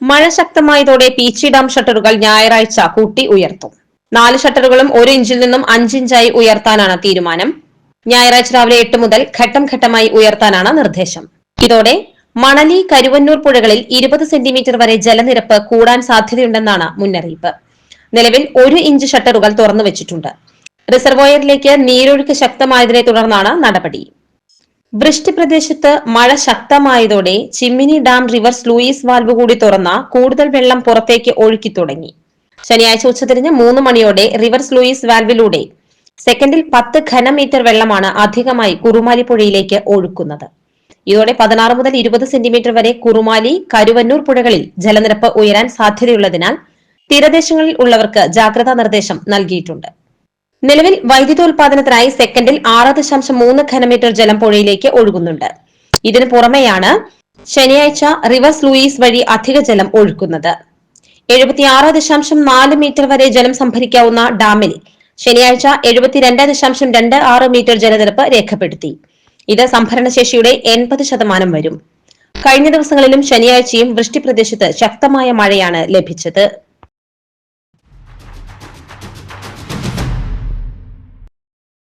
മഴ ശക്തമായതോടെ പീച്ചി ഡാം ഷട്ടറുകൾ ഞായറാഴ്ച കൂട്ടി ഉയർത്തും. നാല് ഷട്ടറുകളും ഒരു ഇഞ്ചിൽ നിന്നും അഞ്ചിഞ്ചായി ഉയർത്താനാണ് തീരുമാനം. ഞായറാഴ്ച രാവിലെ എട്ട് മുതൽ ഘട്ടം ഘട്ടമായി ഉയർത്താനാണ് നിർദ്ദേശം. ഇതോടെ മണലി കരുവന്നൂർ പുഴകളിൽ ഇരുപത് സെന്റിമീറ്റർ വരെ ജലനിരപ്പ് കൂടാൻ സാധ്യതയുണ്ടെന്നാണ് മുന്നറിയിപ്പ്. നിലവിൽ ഒരു ഇഞ്ച് ഷട്ടറുകൾ തുറന്നു വെച്ചിട്ടുണ്ട് റിസർവോയറിലേക്ക് നീരൊഴുക്ക് ശക്തമായതിനെ തുടർന്നാണ് നടപടി. വൃഷ്ടി പ്രദേശത്ത് മഴ ശക്തമായതോടെ Chimmini dam river sluice valve കൂടി തുറന്ന കൂടുതൽ വെള്ളം പുറത്തേക്ക് ഒഴുക്കി തുടങ്ങി. ശനിയാഴ്ച ഉച്ചതിരിഞ്ഞ് മൂന്ന് മണിയോടെ റിവേഴ്സ് ലൂയിസ് വാൽവിലൂടെ സെക്കൻഡിൽ പത്ത് ഘനമീറ്റർ വെള്ളമാണ് അധികമായി കുറുമാലി പുഴയിലേക്ക് ഒഴുക്കുന്നത്. ഇതോടെ പതിനാറ് മുതൽ ഇരുപത് സെന്റിമീറ്റർ വരെ കുറുമാലി കരുവന്നൂർ പുഴകളിൽ ജലനിരപ്പ് ഉയരാൻ സാധ്യതയുള്ളതിനാൽ തീരദേശങ്ങളിൽ ഉള്ളവർക്ക് ജാഗ്രതാ നിർദ്ദേശം നൽകിയിട്ടുണ്ട്. നിലവിൽ വൈദ്യുതോൽപാദനത്തിനായി സെക്കൻഡിൽ ആറ് ദശാംശം മൂന്ന് ഘനമീറ്റർ ജലം പുഴയിലേക്ക് ഒഴുകുന്നുണ്ട്. ഇതിനു പുറമെയാണ് ശനിയാഴ്ച റിവേഴ്സ് ലൂയിസ് വഴി അധിക ജലം ഒഴുക്കുന്നത്. എഴുപത്തിയാറ് ദശാംശം നാല് മീറ്റർ വരെ ജലം സംഭരിക്കാവുന്ന ഡാമിൽ ശനിയാഴ്ച എഴുപത്തിരണ്ട് ദശാംശം രണ്ട് ആറ് മീറ്റർ ജലനിരപ്പ് രേഖപ്പെടുത്തി. ഇത് സംഭരണശേഷിയുടെ എൺപത് ശതമാനം വരും. കഴിഞ്ഞ ദിവസങ്ങളിലും ശനിയാഴ്ചയും വൃഷ്ടി പ്രദേശത്ത് ശക്തമായ മഴയാണ് ലഭിച്ചത്.